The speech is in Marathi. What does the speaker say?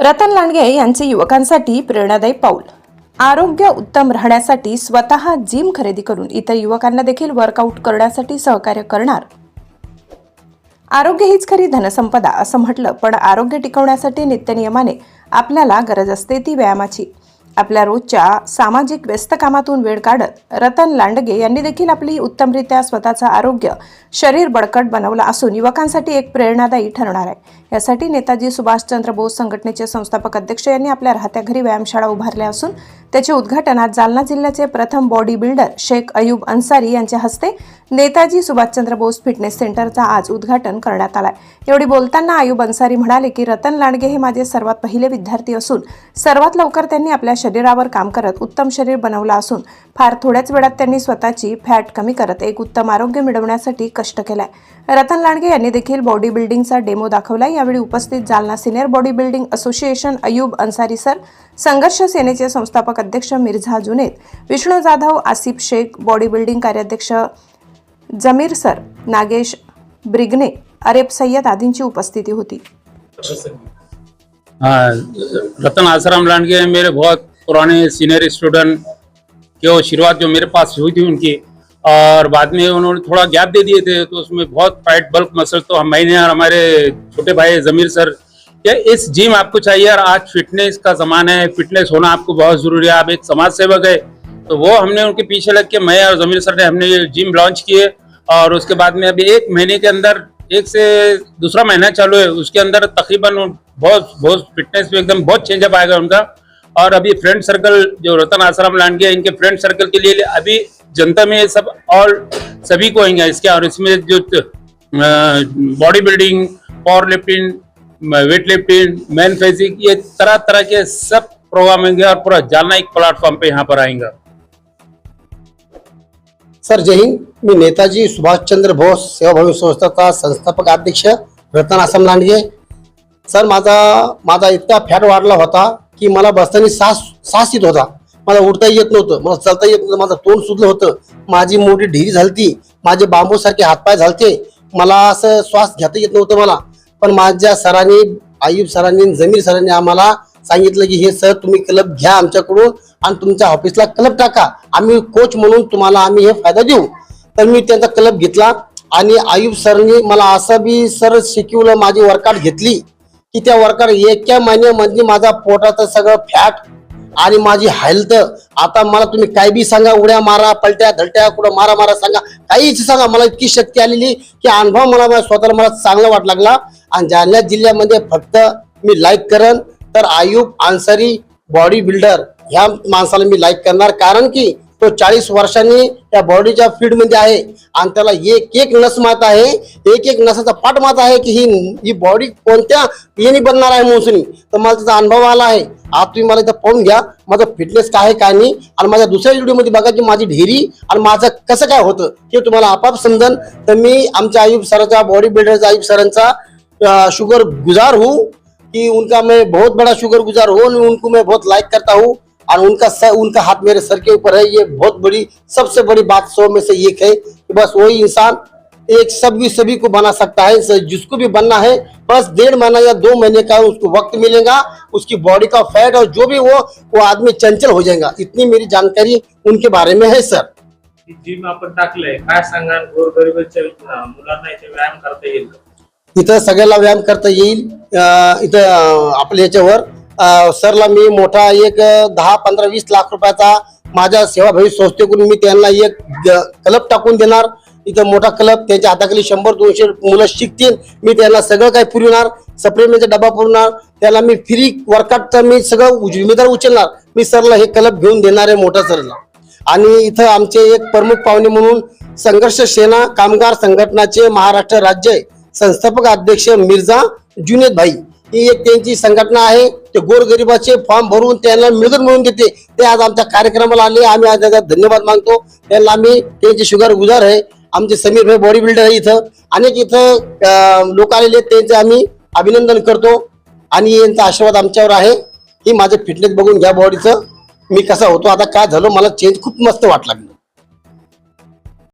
रतन लांडगे यांचे युवकांसाठी प्रेरणादायी पाऊल. आरोग्य उत्तम राहण्यासाठी स्वतः जिम खरेदी करून इतर युवकांना देखील वर्कआउट करण्यासाठी सहकार्य करणार. आरोग्य हीच खरी धनसंपदा असं म्हटलं पण आरोग्य टिकवण्यासाठी नित्यनियमाने आपल्याला गरज असते ती व्यायामाची. आपल्या रोजच्या सामाजिक व्यस्त कामातून वेळ काढत रतन लांडगे यांनी देखील आपली उत्तमरित्या स्वतःचं आरोग्य शरीर बळकट बनवलं असून युवकांसाठी एक प्रेरणादायी ठरणार आहे. यासाठी नेताजी सुभाषचंद्र बोस संघटनेचे संस्थापक अध्यक्ष यांनी आपल्या राहत्या घरी व्यायामशाळा उभारल्या असून त्याचे उद्घाटन आज जालना जिल्ह्याचे प्रथम बॉडी बिल्डर शेख अयूब अन्सारी यांच्या हस्ते नेताजी सुभाषचंद्र बोस फिटनेस सेंटरचा आज उद्घाटन करण्यात आला एवढी बोलताना अयूब अन्सारी म्हणाले की रतन लांडगे हे माझे सर्वात पहिले विद्यार्थी असून सर्वात लवकर त्यांनी आपल्या शरीरावर काम करत उत्तम शरीर बनवलं असून फार थोड्याच वेळात त्यांनी स्वतःची फॅट कमी करत एक उत्तम आरोग्य मिळवण्यासाठी कष्ट केलाय. रतन लांडगे यांनी देखील बॉडी बिल्डिंगचा डेमो दाखवला. यावेळी उपस्थित Jalna senior body building association Ayub Ansari sir संघर्ष सेनेचे संस्थापक अध्यक्ष मिर्झा जुनेद विष्णू जाधव आसिफ शेख बॉडी बिल्डिंग कार्याध्यक्ष जमीर सर नागेश ब्रिग्ने अरेब सय्यद आदींची उपस्थिती होती. रतन आसाराम लांडगे मेरे बहुत पुराने सीनियर स्टूडेंट की शुरुआत जो मेरे पास हुई थी उनकी, और बाद में उन्होंने थोड़ा गैप दे दिए थे तो उसमें बहुत फाइट बल्क मसल तो हम मैंने और हमारे छोटे भाई जमीर सर, क्या इस जिम आपको चाहिए? और आज फिटनेस का जमाना है फिटनेस होना आपको बहुत ज़रूरी है, आप एक समाज सेवक है। तो वो हमने उनके पीछे लग के, मैं और जमीर सर ने हमने ये जिम लॉन्च किए, और उसके बाद में अभी एक महीने के अंदर, एक से दूसरा महीना चालू है, उसके अंदर तकरीबन बहुत बहुत फिटनेस में एकदम बहुत चेंजअप आएगा उनका। और अभी फ्रेंड सर्कल जो रतन आसाराम लांडगे हैं, इनके फ्रेंड सर्कल के लिए अभी जनता में सब और सभी को आएँगे इसके और इसमें जो body building power lifting weight lifting man physique ये तरह तरह के सब प्रोग्राम होंगे और पूरा जालना एक प्लेटफॉर्म पे यहाँ पर आएँगे। सर जय हिंद। मी नेताजी सुभाषचंद्र बोस सेवाभावी संस्थाचा संस्थापक अध्यक्ष रतन आसाम लांडगे सर माझा माझा इतका फॅट वाढला होता की मला बसताना सास सास येत होता. मला उठता येत नव्हतं मला चालता येत नव्हतं माझं तोंड सुजलं होतं. माझी मोठी ढिरी झालती माझे बांबूसारखे हातपाय झालते. मला असं श्वास घेता येत नव्हतं मला. पण माझ्या सरांनी आयुब सरांनी जमीर सरांनी आम्हाला सांगितलं की हे सर तुम्ही क्लब घ्या आमच्याकडून आणि तुमच्या ऑफिसला क्लब टाका. आम्ही कोच म्हणून तुम्हाला आम्ही हे फायदा देऊ. तर मी त्यांचा क्लब घेतला आणि आयुब सरांनी मला असं बी सर शिकवलं माझी वर्कआउट घेतली. की त्या वर्कर एका महिन्यामध्ये माझा पोटाचं सगळं फॅट आणि माझी हेल्थ आता मला तुम्ही काय बी सांगा उड्या मारा पलट्या धलट्या कुठं मारा मारा सांगा. काहीच सांगा. मला इतकी शक्ती आलेली की अनुभव मला स्वतःला मला चांगला वाट लागला. आणि जालना जिल्ह्यामध्ये फक्त मी लाईक करन तर आयुब आन्सरी बॉडी बिल्डर ह्या माणसाला मी लाईक करणार. कारण की तो चाळीस वर्षांनी त्या बॉडीच्या फीडमध्ये आहे. आणि त्याला एक एक नस मात आहे. एक एक नसाचा पाठ मात आहे की ही ही बॉडी कोणत्या येणी बनणार आहे मोसनी तर मला त्याचा अनुभव आला आहे. आज तुम्ही मला इथं पाहून घ्या माझं फिटनेस काय आहे काय नाही. आणि माझ्या दुसऱ्या व्हिडिओमध्ये बघा की माझी ढेरी आणि माझं कसं काय होतं हे तुम्हाला आपाप समजन. तर मी आमच्या आयुब सरांचा बॉडी बिल्डरचा आयुब सरांचा शुगर गुजार हूँ. कि उनका मैं बहुत बड़ा शुगर गुजार हूँ उनको मैं बहुत लाइक करता हूँ. और उनका सर उनका हाथ मेरे सर के ऊपर है। ये बहुत बड़ी सबसे बड़ी बात सौ में से एक है कि बस वही इंसान एक सभी सभी को बना सकता है। जिसको भी बनना है बस डेढ़ महीना या दो महीने का उसको वक्त मिलेगा उसकी बॉडी का फैट और जो भी वो वो आदमी चंचल हो जाएगा। इतनी मेरी जानकारी उनके बारे में है सर। जिम आपण टाकलंय। काय सांगाल गोरगरिबाच्या मुलांना इथे व्यायाम करता येईल? इथं सगळ्याला व्यायाम करता येईल इथं आपल्या याच्यावर सरला मी मोठा एक दहा पंधरा वीस लाख रुपयाचा माझ्या सेवाभावी संस्थेकडून मी त्यांना एक क्लब टाकून देणार. इथं मोठा क्लब त्यांच्या हाताखाली शंभर दोनशे मुलं शिकतील. मी त्यांना सगळं काही पुरविणार सप्लिमेंटचा डबा पुरवणार. त्याला मी फ्री वर्कआउटचं मी सगळं उज- जिम्मेदार उचलणार. मी सरला हे क्लब घेऊन देणार आहे मोठा सरला. आणि इथं आमचे एक प्रमुख पाहुणे म्हणून संघर्ष सेना कामगार संघटनाचे महाराष्ट्र राज्य संस्थापक अध्यक्ष मिर्झा जुनेद भाई. ही एक त्यांची संघटना आहे. ते गोरगरिबाचे फॉर्म भरून त्यांना मिळकत मिळून देते. ते आज आमच्या कार्यक्रमाला आले. आम्ही आज त्याचा धन्यवाद मागतो त्यांना आम्ही त्यांचे शुगर गुजार आहे. आमचे समीर भाई बॉडी बिल्डर आहे इथं. अनेक इथं लोक आलेले त्यांचे आम्ही अभिनंदन करतो. आणि यांचा आशीर्वाद आमच्यावर आहे. की माझं फिटनेस बघून घ्या बॉडीचं मी कसा होतो आता काय झालं मला चेंज खूप मस्त वाटला